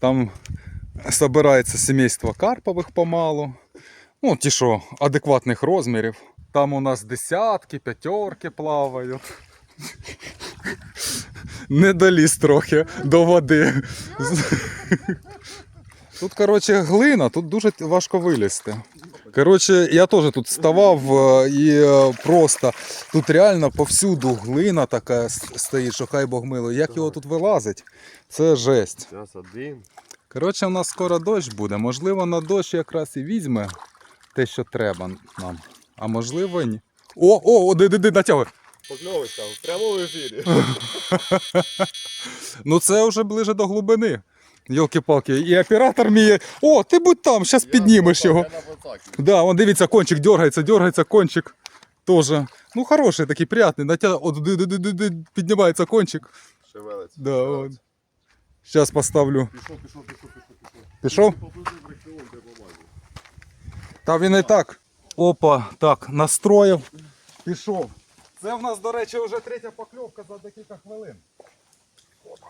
Там збирається сімейство карпових помалу. Ну, ті, що адекватних розмірів. Там у нас десятки, п'ятерки плавають. Не доліз трохи до води. Тут, коротше, глина, тут дуже важко вилізти. Коротше, я теж тут ставав е, і е, просто тут реально повсюду глина така стоїть, що хай Бог милує. Як його тут вилазить? Це жесть. Зараз один. Коротше, у нас скоро дощ буде. Можливо, на дощ якраз і візьме те, що треба нам. А можливо, ні. О, о, о, де, натягуй. Покльовочка, в прямому ефірі. Ну це вже ближе до глибини. Йолки-палки, і оператор мій. О, ти будь там, зараз піднімеш його. Да, вон дивіться, кончик дергається, дергається кончик. Тоже. Ну, хороший такий, приятний. Натя... От, піднімається кончик. Шевелець. Да, от. Зараз поставлю. Пішов, пішов, пішов, пішов, пішов. Пішов? Та він і так. Опа, так, настроїв. Пішов. Це в нас, до речі, вже третя покльовка за декілька хвилин. Опа.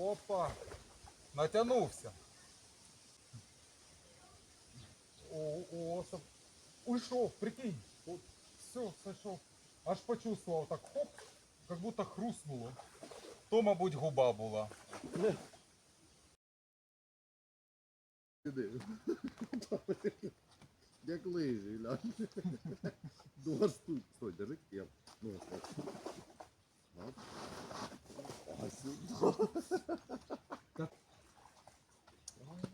Опа. Натягнувся. О, о, це... Уйшов, прикинь. От, все, сошов. Аж почувствував так хоп, як будто хрустнуло. То, мабуть, губа була. Як лижі, глянь. Два штук. Стой, держи кем. Ну.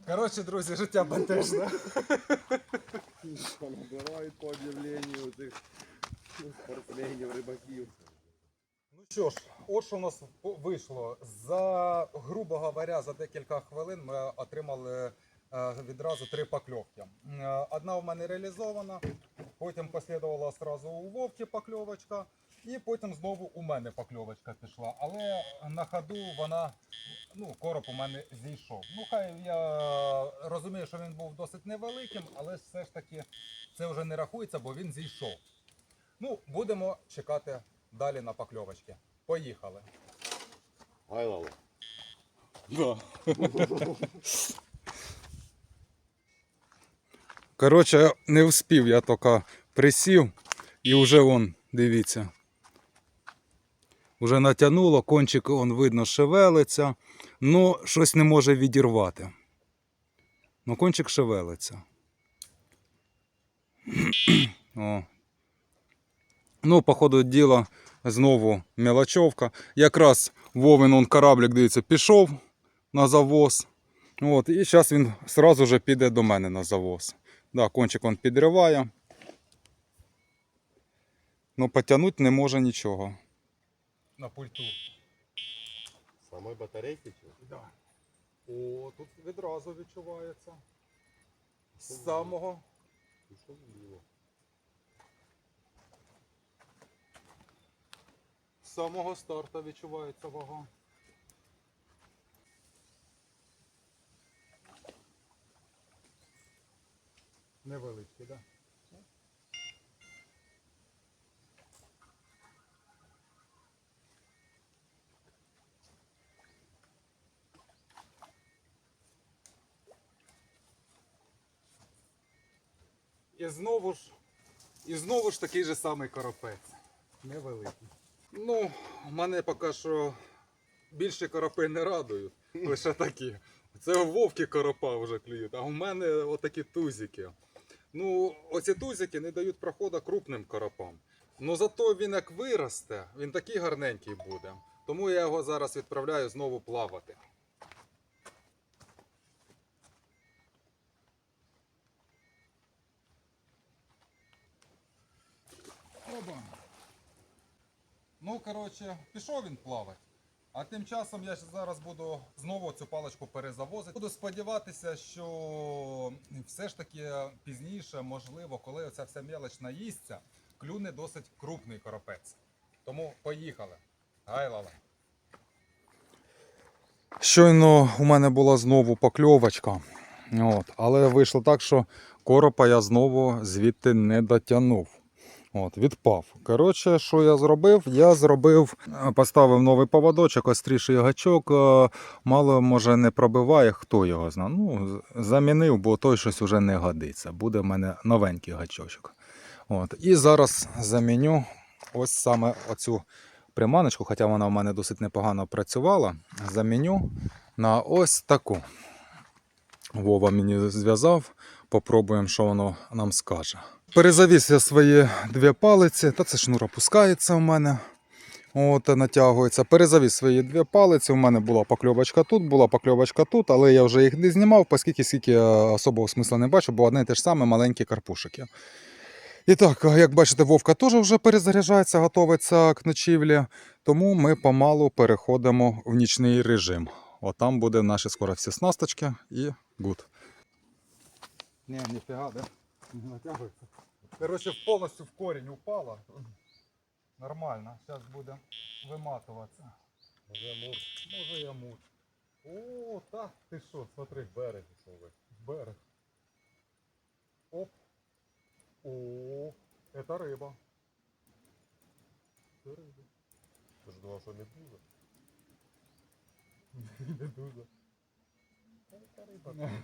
Коротше, друзі, життя бентежне. Понабирають по об'явленню цих спортсменів, рибаків. Ну що ж, от що у нас вийшло. За, грубо говоря, за декілька хвилин ми отримали е, відразу три покльовки. Е, Одна в мене реалізована, потім послідувала одразу у Вовки покльовочка, і потім знову у мене покльовочка пішла. Але на ходу вона, ну, короб у мене зійшов. Ну, хай я розумію, що він був досить невеликим, але все ж таки це вже не рахується, бо він зійшов. Ну, будемо чекати далі на покльовочки. Поїхали. Гайлало. Да. Коротше, не вспів, я тільки присів і вже вон, дивіться. Вже натягнуло, кончик он видно шевелиться, но щось не може відірвати. Ну, кончик шевелиться. О. Ну, по ходу діла, знову мелочовка. Якраз Вовин он кораблик, дивіться, пішов на завоз. От, і зараз він одразу же піде до мене на завоз. Да, кончик он підриває. Ну, потягнути не може нічого. На пульту. Самої батарейки чи? Да. О, тут відразу відчувається. З самого. Пішов. З самого старту відчувається вага. Невеличкий, так? Да? І знову ж, і знову ж такий же самий коропець. Невеликий. Ну, мене поки що більше коропи не радують, лише такі. Це у вовки коропа вже клюють, а у мене отакі тузики. Ну, оці тузики не дають проходу крупним коропам. Ну зато він як виросте, він такий гарненький буде. Тому я його зараз відправляю знову плавати. Ну, коротше, пішов він плавати. А тим часом я зараз буду знову цю паличку перезавозити. Буду сподіватися, що все ж таки пізніше, можливо, коли оця вся мелоч наїсться, клюне досить крупний коропець. Тому поїхали. Гайлала. Щойно у мене була знову покльовочка. От. Але вийшло так, що коропа я знову звідти не дотягнув. От, відпав. Коротше, що я зробив? Я зробив, е, поставив новий поводочок, остріший гачок. е, Мало може не пробиває, хто його знає. Ну, замінив, бо той щось уже не годиться. Буде в мене новенький гачочок. От. І зараз заміню ось саме оцю приманочку, хоча вона в мене досить непогано працювала. Заміню на ось таку. Вова мені зв'язав. Попробуємо, що воно нам скаже. Перезавіс я свої дві палиці, та це шнур опускається у мене. От, натягується. Перезавіс свої дві палиці. У мене була покльовочка тут, була покльовочка тут, але я вже їх не знімав, оскільки скільки особого смисла не бачу, бо одне і те ж саме маленькі карпушики. І так, як бачите, Вовка теж вже перезаряджається, готується к ночівлі, тому ми помалу переходимо в нічний режим. От там буде наші скоро всі снасточки і гуд. Ні, ніфіга, да? Не натягується. Коротше, повністю в корінь упала. Нормально, зараз буде виматуватися. Може мур Може я мут. О, так, ти що, смотри, берег пішов. берег. Оп. О, это риба. Це риба. Ти ж думав, що. Не дуже. Це риба.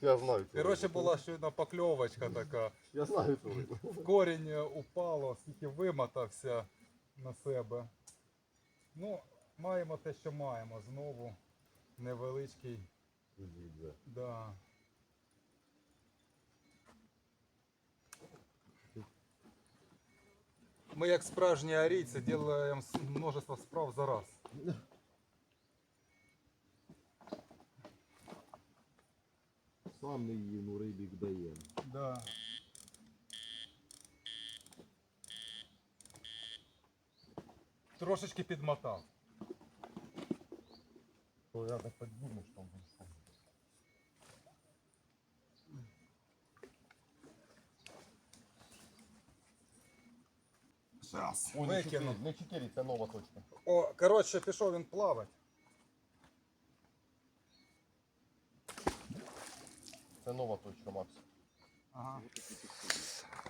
Я знаю цю Коротше, рибу. була щойно покльовочка така. Я знаю цю рибу. В корінь упало, скільки вимотався на себе. Ну, маємо те, що маємо. Знову невеличкий. Дідзе. Да. Ми, як справжні арійці, робимо множество справ за раз. Сам не їм у рибік даєм. Да. Трошечки підмотав. То я так подумав, що там. Зараз. Ой, не Викину. 4, не 4, це нова точка. О, коротше, пішов він плавати. Це нова точка, Макс. Ага.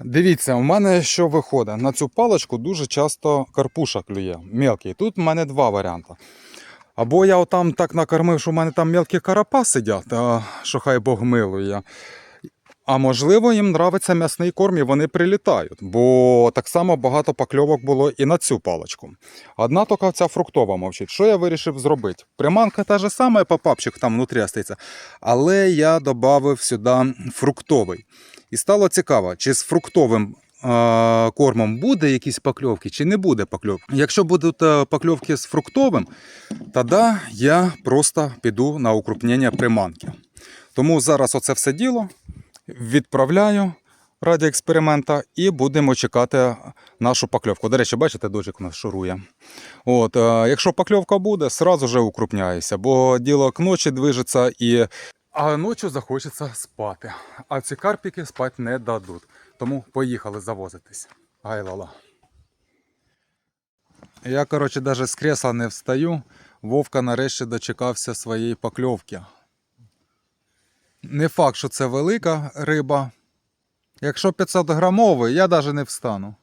Дивіться, у мене що виходить. На цю паличку дуже часто карпуша клює. Мелкий. Тут в мене два варіанти. Або я отам так накормив, що в мене там мелкі карапа сидять, а, що хай Бог милує. А можливо, їм нравиться м'ясний корм і вони прилітають, бо так само багато покльовок було і на цю паличку. Одна тільки ця фруктова мовчить. Що я вирішив зробити? Приманка та ж сама, попапчик там внутрі остається, але я додав сюди фруктовий. І стало цікаво, чи з фруктовим е, кормом буде якісь покльовки, чи не буде покльовки. Якщо будуть е, покльовки з фруктовим, тоді я просто піду на укрупнення приманки. Тому зараз оце все діло відправляю раді експеримента і будемо чекати нашу покльовку. До речі, бачите, дочик у нас шурує. От, е, якщо покльовка буде, сразу же укрупняюся, бо діло к ночі движеться і. А ночі захочеться спати. А ці карпіки спати не дадуть. Тому поїхали завозитись. Гайлала. Я, коротше, навіть з кресла не встаю. Вовка нарешті дочекався своєї покльовки. Не факт, що це велика риба. Якщо 500 грамовий, я навіть не встану.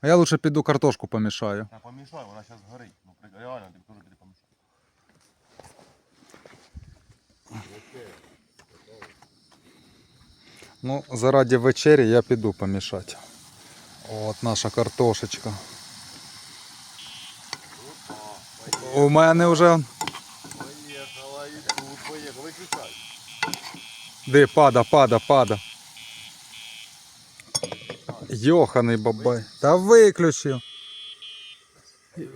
А я лучше піду картошку помішаю. Я помішаю, вона зараз горить. Ну, реально, ти теж піди помішай. Ну, заради вечері я піду помішати. От наша картошечка. У мене вже. Де пада, пада, пада. Йоханий бабай. Та виключив.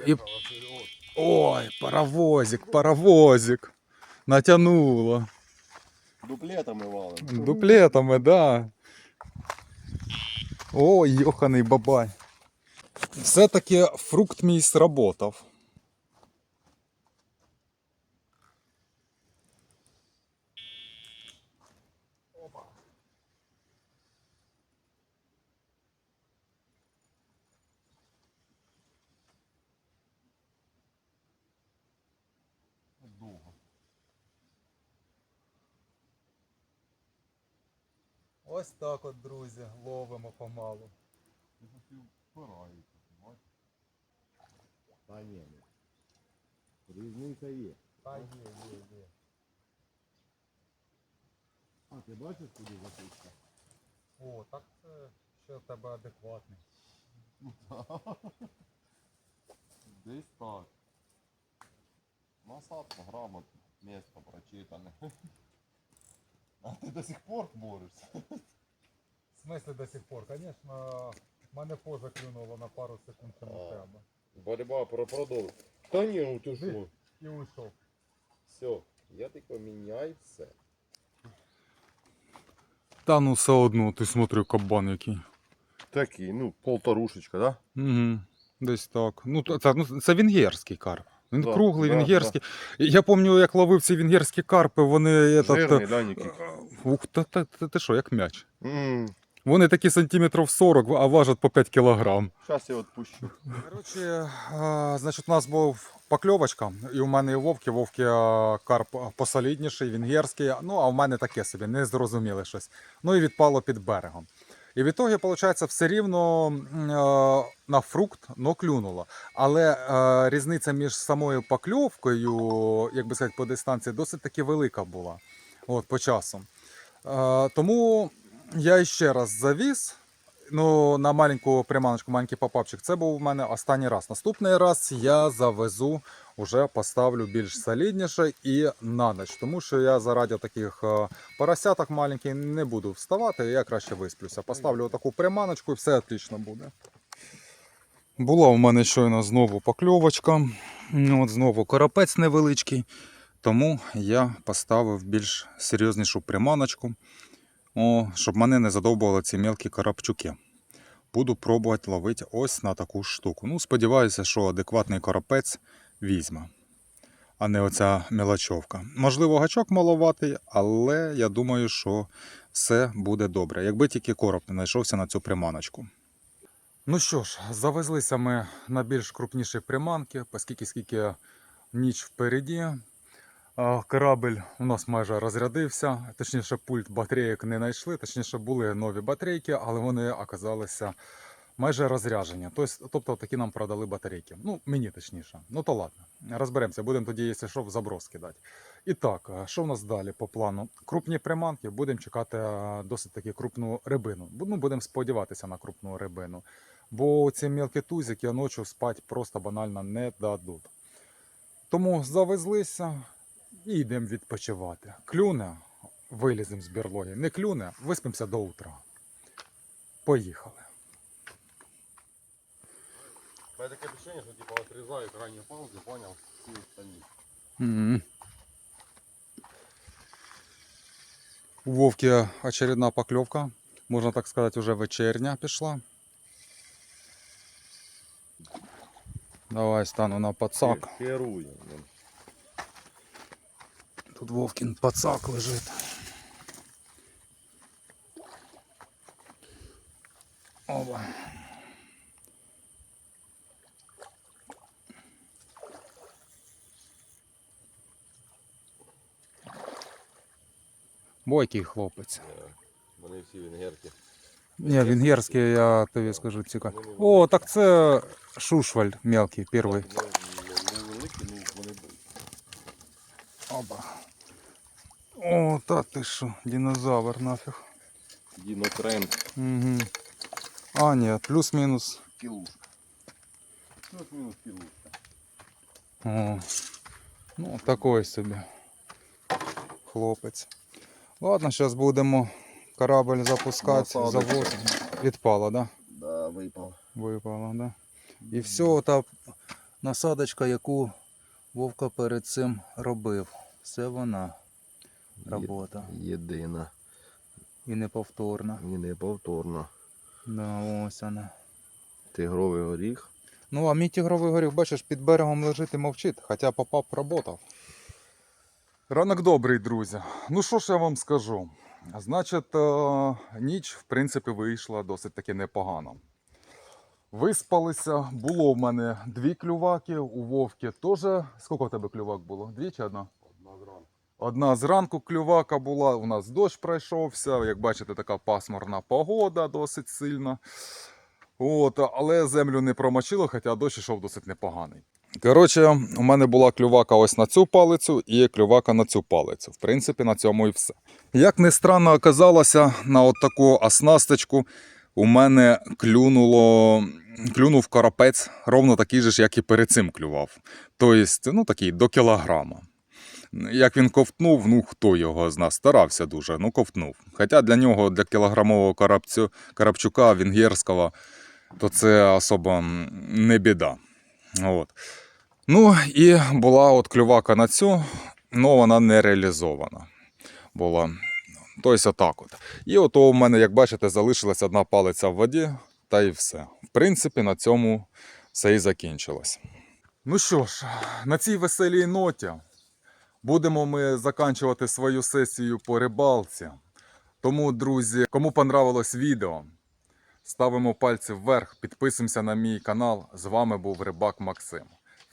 І... Ой, паровозик, паровозик. Натягнуло. Дуплетами валим. Дуплетами, да. Ой, йоханий бабай. Все-таки фрукт мій сработав. Ось так от, друзі, ловимо помалу. Ти хотів пораїти, бачиш? Та ні, ні. Різниця є. Та є, є, є. А, ти бачиш, куди записка? О, так це ще в тебе адекватний. Десь так. Насадка грамотно, місто прочитане. А ти до сих пор борешся? В смислі до сих пор, звісно, мене поза клюнуло на пару секунд тому А. треба. Борьба про продовж. Та ні, ну ти що? І уйшов. Все, я тільки міняй все. Та ну все одно, ти смотри, кабан який. Такий, ну, полторушечка, да? Угу. Десь так. Ну, то- це, ну, це венгерський карп. Він Да, круглий, да, венгерський. Я пам'ятаю, як ловив ці венгерські карпи, вони. Этот, Жирний, да, Нікіт? Ух, та, та, та, ти що, як м'яч. Ммм, Вони такі сантиметрів 40, а важать по 5 кілограм. зараз я відпущу. Коротше, а, значить, у нас був покльовочка, і у мене і Вовки, Вовки а, карп посолідніший, венгерський, ну а в мене таке собі, не зрозуміле щось. Ну і відпало під берегом. І в ітогі, виходить, все рівно е, на фрукт но клюнуло. Але е, різниця між самою покльовкою, як би сказати, по дистанції, досить таки велика була от, по часу. Е, тому я ще раз завіз. Ну, на маленьку приманочку, маленький попапчик, це був у мене останній раз. Наступний раз я завезу, уже поставлю більш солідніше і на ніч. Тому що я заради таких е, поросяток маленьких не буду вставати, я краще висплюся. Поставлю таку приманочку і все отлично буде. Була у мене щойно знову покльовочка. Ну, От знову коропець невеличкий. Тому я поставив більш серйознішу приманочку. О, щоб мене не задовбували ці мелкі карапчуки. Буду пробувати ловити ось на таку штуку. Ну, сподіваюся, що адекватний коропець візьме, а не оця мелочовка. Можливо, гачок маловатий, але я думаю, що все буде добре. Якби тільки короб не знайшовся на цю приманочку. Ну що ж, завезлися ми на більш крупніші приманки, оскільки скільки ніч впереді. А, Корабль у нас майже розрядився, точніше, пульт батарейок не знайшли, точніше, були нові батарейки, але вони оказалися майже розряджені. Тобто, такі нам продали батарейки. Ну, мені точніше. Ну то ладно, розберемося, будемо тоді, якщо що, в заброс кидати. І так, що в нас далі по плану? Крупні приманки, будемо чекати досить таки крупну рибину. Ну, будемо сподіватися на крупну рибину. Бо ці мілкі тузики ночі спати просто банально не дадуть. Тому завезлися, і йдемо відпочивати. Клюне, виліземо з берлоги. Не клюне, виспимося до утра. Поїхали. У мене таке впечатлення, що типу отрізають ранні паузи, поняв, всі останні. У Вовки очередна покльовка. Можна так сказати, вже вечерня пішла. Давай стану на пацак. Керує. блін. Тут Вовкін пацак лежить. Бойкий хлопець. Е, Вони всі венгерки. Ні, венгерський, я тобі скажу цікаво. О, так це Шушваль мелкий, перший. Ну, не великі, ну вони були. Оба. О, та ти що, динозавр нафіг. Дінотренд. Угу. А, ні, плюс-мінус. Кілушка. Плюс-мінус кілушка. О, ну, такой собі. Хлопець. Ладно, зараз будемо корабль запускати, завозити. Відпало, да? Да, випав. Випало, да? І все, та насадочка, яку Вовка перед цим робив. Це вона робота. Єдина. І неповторна. І неповторна. Да, ось вона. Тигровий горіх. Ну, а мій тігровий горіх, бачиш, під берегом лежить і мовчить, хоча попап работав. Ранок добрий, друзі. Ну що ж я вам скажу? Значить, е, ніч, в принципі, вийшла досить таки непогано. Виспалися, було в мене дві клюваки, у Вовки теж. Скільки в тебе клювак було? Дві чи одна? Одна зранку. Одна зранку клювака була, у нас дощ пройшовся. Як бачите, така пасмурна погода досить сильна. От, але землю не промочило, хоча дощ ішов досить непоганий. Коротше, у мене була клювака ось на цю палицю і клювака на цю палицю. В принципі, на цьому і все. Як не странно оказалося, на от таку оснасточку у мене клюнуло, клюнув карапець ровно такий же як і перед цим клював. Тобто, ну такий до кілограма. Як він ковтнув, ну хто його з нас старався дуже, ну ковтнув. Хоча для нього, для кілограмового карапцю, карапчука венгерського, то це особо не біда. От. Ну і була от клювака на цю, але вона не реалізована була. Тобто отак от. І ото у мене, як бачите, залишилась одна палиця в воді, та й все. В принципі, на цьому все і закінчилось. Ну що ж, на цій веселій ноті будемо ми заканчувати свою сесію по рибалці. Тому, друзі, кому понравилось відео, ставимо пальці вверх, підписуємося на мій канал. З вами був Рибак Максим.